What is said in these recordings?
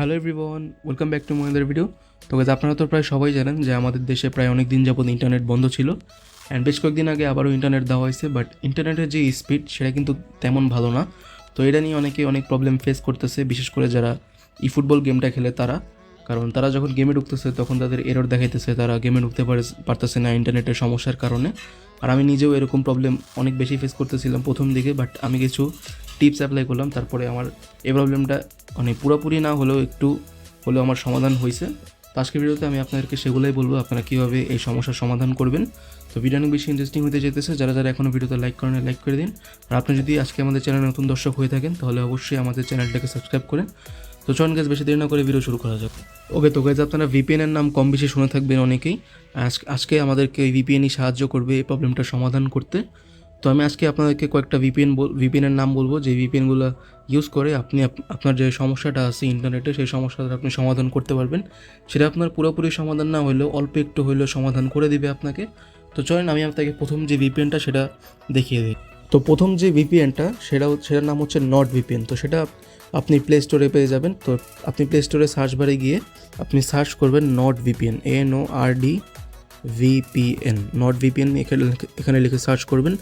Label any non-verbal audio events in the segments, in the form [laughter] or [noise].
Hello everyone welcome back to my other video তো guys, আপনারা তো প্রায় সবাই জানেন যে আমাদের দেশে প্রায় অনেক দিন যাবত ইন্টারনেট বন্ধ ছিল। অ্যান্ড বেশ কয়েকদিন আগে আবারও ইন্টারনেট দেওয়া হয়েছে বাট ইন্টারনেটের যে স্পিড সেটা কিন্তু তেমন ভালো না। তো এটা নিয়ে অনেকে অনেক প্রবলেম ফেস করতেছে বিশেষ করে যারা ই ফুটবল গেমটা খেলে তারা। কারণ তারা যখন গেমে ঢুকতেছে তখন তাদের এরর দেখাইতেছে তারা গেমে ঢুকতে পারে পারতেছে না ইন্টারনেটের সমস্যার কারণে। আর আমি নিজেও এরকম প্রবলেম অনেক বেশি ফেস করতেছিলাম প্রথম দিকে বাট আমি কিছু টিপস অ্যাপ্লাই করলাম, তারপরে আমার এই প্রবলেমটা মানে পুরোপুরি না হলেও একটু হলেও আমার সমাধান হয়েছে। তো আজকের ভিডিওতে আমি আপনাদেরকে সেগুলোই বলব, আপনারা কীভাবে এই সমস্যার সমাধান করবেন। তো ভিডিও অনেক বেশি ইন্টারেস্টিং হতে যেতেছে যারা যারা এখনও ভিডিওতে লাইক করেন লাইক করে দিন। আর আপনি যদি আজকে আমাদের চ্যানেলে নতুন দর্শক হয়ে থাকেন, তাহলে অবশ্যই আমাদের চ্যানেলটাকে সাবস্ক্রাইব করেন। তো চলুন গাছ বেশি দেরি না করে ভিডিও শুরু করা যাক। ওকে তো গাছ আপনারা এর নাম কম বেশি শুনে থাকবেন অনেকেই। আজ- আজকে আমাদেরকে এই ভিপিএনই সাহায্য করবে এই প্রবলেমটা সমাধান করতে। তো আমি আজকে আপনাদেরকে কয়েকটা ভিপিএন ভিপিএন এর নাম বলব। যে ভিপিএনগুলো ইউজ করে আপনি আপ- আপনার যে সমস্যাটা আছে ইন্টারনেটে সেই সমস্যাটা আপনি সমাধান করতে পারবেন। সেটা আপনার পুরোপুরি সমাধান না হলেও অল্প একটু হলেও সমাধান করে দিবে আপনাকে। তো চলেন, আমি আপনাকে প্রথম যে ভিপিএনটা সেটা দেখিয়ে দিই। তো প্রথম যে ভিপিএনটা সেটা সেটার নাম হচ্ছে নট ভিপিএন তো সেটা আপনি প্লে স্টোরে পেয়ে যাবেন। তো আপনি প্লে স্টোরে সার্চ বারে গিয়ে আপনি সার্চ করবেন not VPN N O R D VPN not VPN এখানে এখানে লিখে সার্চ করবেন।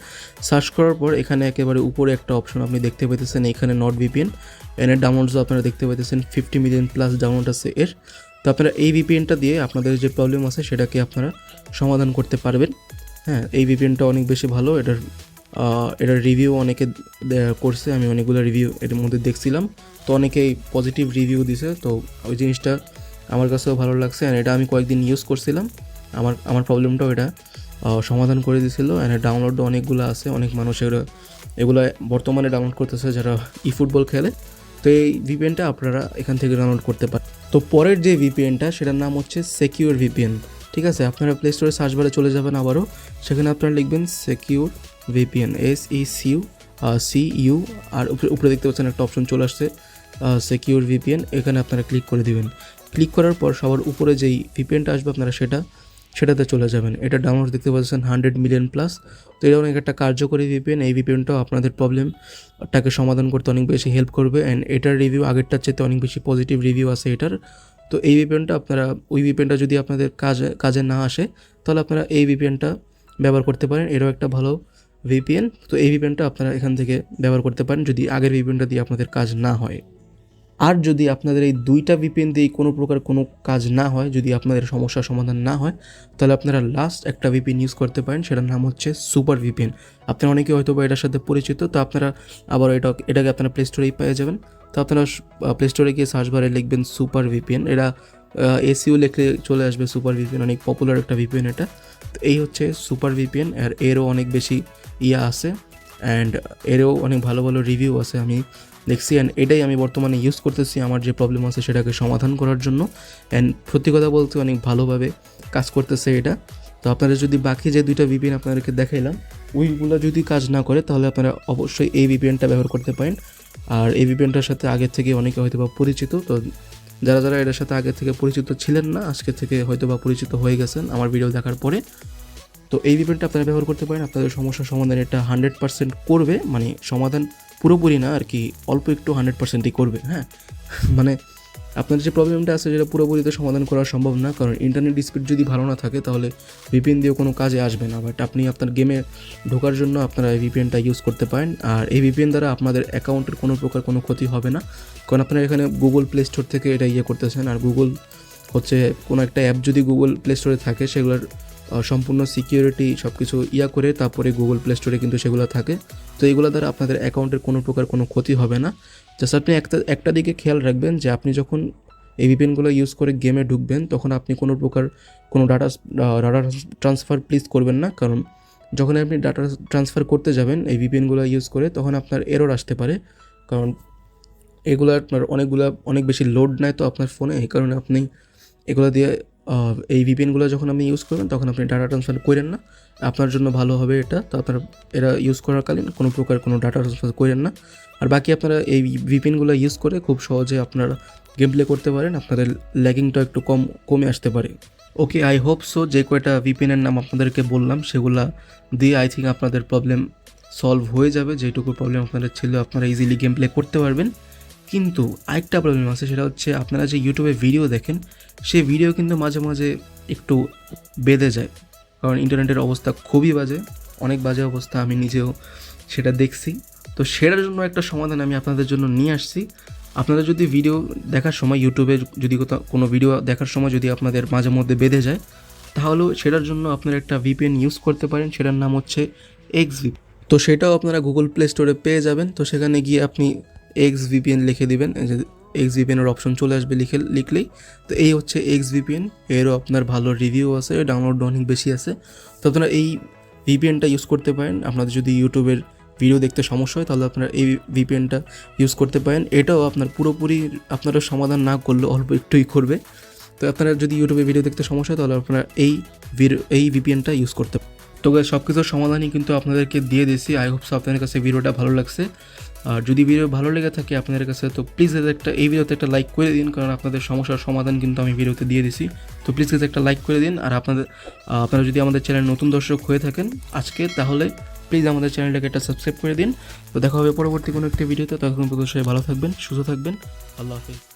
সার্চ করার পর এখানে একেবারে উপরে একটা অপশন আপনি দেখতে পেতেছেন এখানে নট ভিপিএন এনের ডাউনলোডসও আপনারা দেখতে পেতেছেন ফিফটি মিলিয়ন প্লাস ডাউনলোড আছে এর। তো আপনারা এই ভিপিএনটা দিয়ে আপনাদের যে প্রবলেম আছে সেটাকে আপনারা সমাধান করতে পারবেন। হ্যাঁ এই ভিপিএনটা অনেক বেশি ভালো। এটার এটার রিভিউ অনেকে করছে। আমি অনেকগুলো রিভিউ এর মধ্যে দেখছিলাম। তো অনেকেই পজিটিভ রিভিউ দিছে। তো ওই জিনিসটা আমার কাছেও ভালো লাগছে। অ্যান্ড এটা আমি কয়েকদিন ইউজ করছিলাম। আমার আমার প্রবলেমটাও এটা। সমাধান করে দিয়েছিল অ্যান্ড ডাউনলোডও অনেকগুলো আছে, অনেক মানুষ এগুলো এগুলো বর্তমানে ডাউনলোড করতেছে যারা ই ফুটবল খেলে। তো এই ভিপিএনটা আপনারা এখান থেকে ডাউনলোড করতে পারেন তো পরের যে ভিপিএনটা সেটার নাম হচ্ছে সিকিউর ভিপিএন ঠিক আছে? আপনারা প্লে স্টোরে সার্চ বারে চলে যাবেন আবারও। সেখানে আপনারা লিখবেন সিকিউর ভিপিএন এস ই সিউ সি ইউ আর উপরে উপরে দেখতে পাচ্ছেন একটা অপশন চলে আসছে সিকিউর ভিপিএন এখানে আপনারা ক্লিক করে দিবেন। ক্লিক করার পর সবার উপরে যেই ভিপিএনটা আসবে আপনারা সেটা সেটাতে চলে যাবেন। এটা ডাউনলোড দেখতে পাচ্ছেন হান্ড্রেড মিলিয়ন প্লাস তো এটা অনেক একটা কার্যকরী ভিপিএন এই ভিপিএনটাও আপনাদের প্রবলেমটাকে সমাধান করতে অনেক বেশি হেল্প করবে অ্যান্ড এটার রিভিউ আগেরটার চেয়ে অনেক বেশি পজিটিভ রিভিউ আছে এটার। তো এই ভিপিএনটা আপনারা, ওই ভিপিএনটা যদি আপনাদের কাজে কাজে না আসে, তাহলে আপনারা এই ভিপিএনটা ব্যবহার করতে পারেন। এরও একটা ভালো ভিপিএন তো এই ভিপিএনটা আপনারা এখান থেকে ব্যবহার করতে পারেন যদি আগের ভিপিএনটা দিয়ে আপনাদের কাজ না হয়। আর যদি আপনাদের এই দুইটা ভিপিএন দিয়ে কোনো প্রকার কোনো কাজ না হয়, যদি আপনাদের সমস্যার সমাধান না হয়, তাহলে আপনারা লাস্ট একটা ভিপিএন ইউজ করতে পারেন, সেটার নাম হচ্ছে সুপার ভিপিএন আপনারা অনেকে হয়তো বা এটার সাথে পরিচিত, তো আপনারা আবার এটা, এটাকে আপনারা প্লে স্টোরেই পেয়ে যাবেন। তো আপনারা প্লে স্টোরে গিয়ে সার্চ বারে লিখবেন সুপার ভিপিএন এটা এসিও লিখলে চলে আসবে সুপার ভিপিএন অনেক পপুলার একটা ভিপিএন এটা। তো এই হচ্ছে সুপার ভিপিএন আর এরও অনেক বেশি ইয়া আছে অ্যান্ড এরও অনেক ভালো ভালো রিভিউ আছে। আমি দেখছি অ্যান্ড এটাই আমি বর্তমানে ইউজ করতেছি আমার যে প্রবলেম আছে সেটাকে সমাধান করার জন্য। অ্যান্ড সত্যি কথা বলতে অনেক ভালোভাবে কাজ করতেছে এটা। তো আপনারা যদি বাকি যে দুইটা ভিপিএন আপনাদেরকে দেখাইলাম, ওইগুলো যদি কাজ না করে, তাহলে আপনারা অবশ্যই এই ভিপিএনটা ব্যবহার করতে পারেন। আর এই ভিপিএনটার সাথে আগের থেকে অনেকে হয়তো বা পরিচিত, তো যারা যারা এটার সাথে আগে থেকে পরিচিত ছিলেন না, আজকে থেকে হয়তো বা পরিচিত হয়ে গেছেন আমার ভিডিও দেখার পরে। তো এই ভিপিএনটা আপনারা ব্যবহার করতে পারেন। আপনাদের সমস্যার সমাধান এটা হান্ড্রেড পার্সেন্ট করবে। মানে সমাধান পুরোপুরি না আর কি, অল্প একটু হান্ড্রেড পার্সেন্টই করবে হ্যাঁ? [laughs] মানে আপনার যে প্রবলেমটা আছে যেটা পুরোপুরি তো সমাধান করা সম্ভব না। কারণ ইন্টারনেট স্পিড যদি ভালো না থাকে তাহলে ভিপিএন দিয়েও কোনো কাজে আসবে না। বাট আপনি আপনার গেমে ঢোকার জন্য আপনারা এই ভিপিএনটা ইউজ করতে পারেন। আর এই ভিপিএন দ্বারা আপনাদের অ্যাকাউন্টের কোনো প্রকার কোনো ক্ষতি হবে না। কারণ আপনারা এখানে গুগল প্লে স্টোর থেকে এটা ইয়ে করতেছেন। আর গুগল হচ্ছে কোনো একটা অ্যাপ যদি গুগল প্লে স্টোরে থাকে, সেগুলোর সম্পূর্ণ সিকিউরিটি সব কিছু ইয়া করে তারপরে গুগল প্লে স্টোরে কিন্তু সেগুলো থাকে। তো এগুলো দ্বারা আপনাদের অ্যাকাউন্টের কোনো প্রকার কোনো ক্ষতি হবে না। জাস্ট আপনি একটা একটা দিকে খেয়াল রাখবেন যে আপনি যখন এই ভিপিএনগুলো ইউজ করে গেমে ঢুকবেন, তখন আপনি কোনো প্রকার কোনো ডাটা ডাটা ট্রান্সফার প্লিজ করবেন না। কারণ যখন আপনি ডাটা ট্রান্সফার করতে যাবেন এই ভিপিএনগুলো ইউজ করে, তখন আপনার এরর আসতে পারে। কারণ এগুলো আপনার অনেকগুলো, অনেক বেশি লোড নেয় তো আপনার ফোনে এই কারণে আপনি এগুলো দিয়ে এই ভিপিএনগুলো যখন আপনি ইউজ করবেন, তখন আপনি ডাটা ট্রান্সফার করেন না। আপনার জন্য ভালো হবে এটা। তো আপনার, এরা ইউজ করাকালীন কোনো প্রকার কোনো ডাটা ট্রান্সফার করেন না। আর বাকি আপনারা এই ভিপিএনগুলো ইউজ করে খুব সহজে আপনারা গেম প্লে করতে পারেন। আপনাদের ল্যাগিংটা একটু কম, কমে আসতে পারে। ওকে আই হোপ সো যে কয়টা ভিপিএনের নাম আপনাদেরকে বললাম, সেগুলা দিয়ে আই থিঙ্ক আপনাদের প্রবলেম সলভ হয়ে যাবে। যেটুকু প্রবলেম আপনাদের ছিল, আপনারা ইজিলি গেম প্লে করতে পারবেন। কিন্তু আরেকটা প্রবলেম আছে, সেটা হচ্ছে আপনারা যে ইউটিউবে ভিডিও দেখেন, সেই ভিডিও কিন্তু মাঝে মাঝে একটু বেঁধে যায়। কারণ ইন্টারনেটের অবস্থা খুবই বাজে, অনেক বাজে অবস্থা, আমি নিজেও সেটা দেখছি। তো সেটার জন্য একটা সমাধান আমি আপনাদের জন্য নিয়ে আসছি। আপনারা যদি ভিডিও দেখার সময় ইউটিউবে যদি কোথাও, কোনো ভিডিও দেখার সময় যদি আপনাদের মাঝে মধ্যে বেঁধে যায়, তাহলেও সেটার জন্য আপনারা একটা ভিপিএন ইউজ করতে পারেন, সেটার নাম হচ্ছে এক্স তো সেটাও আপনারা গুগল প্লে স্টোরে পেয়ে যাবেন। তো সেখানে গিয়ে আপনি এক্স ভিপিএন লিখে দিবেন এক্স ভিপিএনের অপশন চলে আসবে লিখে, লিখলেই। তো এই হচ্ছে এক্স ভিপিএন এরও আপনার ভালো রিভিউ আছে ডাউনলোড অনেক বেশি আছে। তো আপনারা এই ভিপিএনটা ইউজ করতে পারেন। আপনাদের যদি ইউটিউবের ভিডিও দেখতে সমস্যা হয়, তাহলে আপনারা এই ভিপিএনটা ইউজ করতে পারেন। এটাও আপনার পুরোপুরি আপনারা সমাধান না করলে অল্প একটুই করবে তো আপনারা যদি ইউটিউবে ভিডিও দেখতে সমস্যা হয়, তাহলে আপনারা এই এই ভিপিএনটা ইউজ করতে তো সব কিছুর সমাধানই কিন্তু আপনাদেরকে দিয়ে দিয়েছি। আই হোপস আপনাদের কাছে ভিডিওটা ভালো লাগছে। আর যদি ভিডিও ভালো লেগে থাকে আপনাদের কাছে, তো প্লিজ একটা এই ভিডিওতে একটা লাইক করে দিন, কারণ আপনাদের সমস্যার সমাধান কিন্তু আমি ভিডিওতে দিয়ে দিছি। তো প্লিজ একটা লাইক করে দিন, আর আপনাদের আপনারা যদি আমাদের চ্যানেল নতুন দর্শক হয়ে থাকেন, আজকে তাহলে প্লিজ আমাদের চ্যানেলটাকে একটা সাবস্ক্রাইব করে দিন। তো দেখা হবে পরবর্তী কোনো একটি ভিডিওতে তখন সবাই ভালো থাকবেন, সুস্থ থাকবেন। আল্লাহ হাফিজ।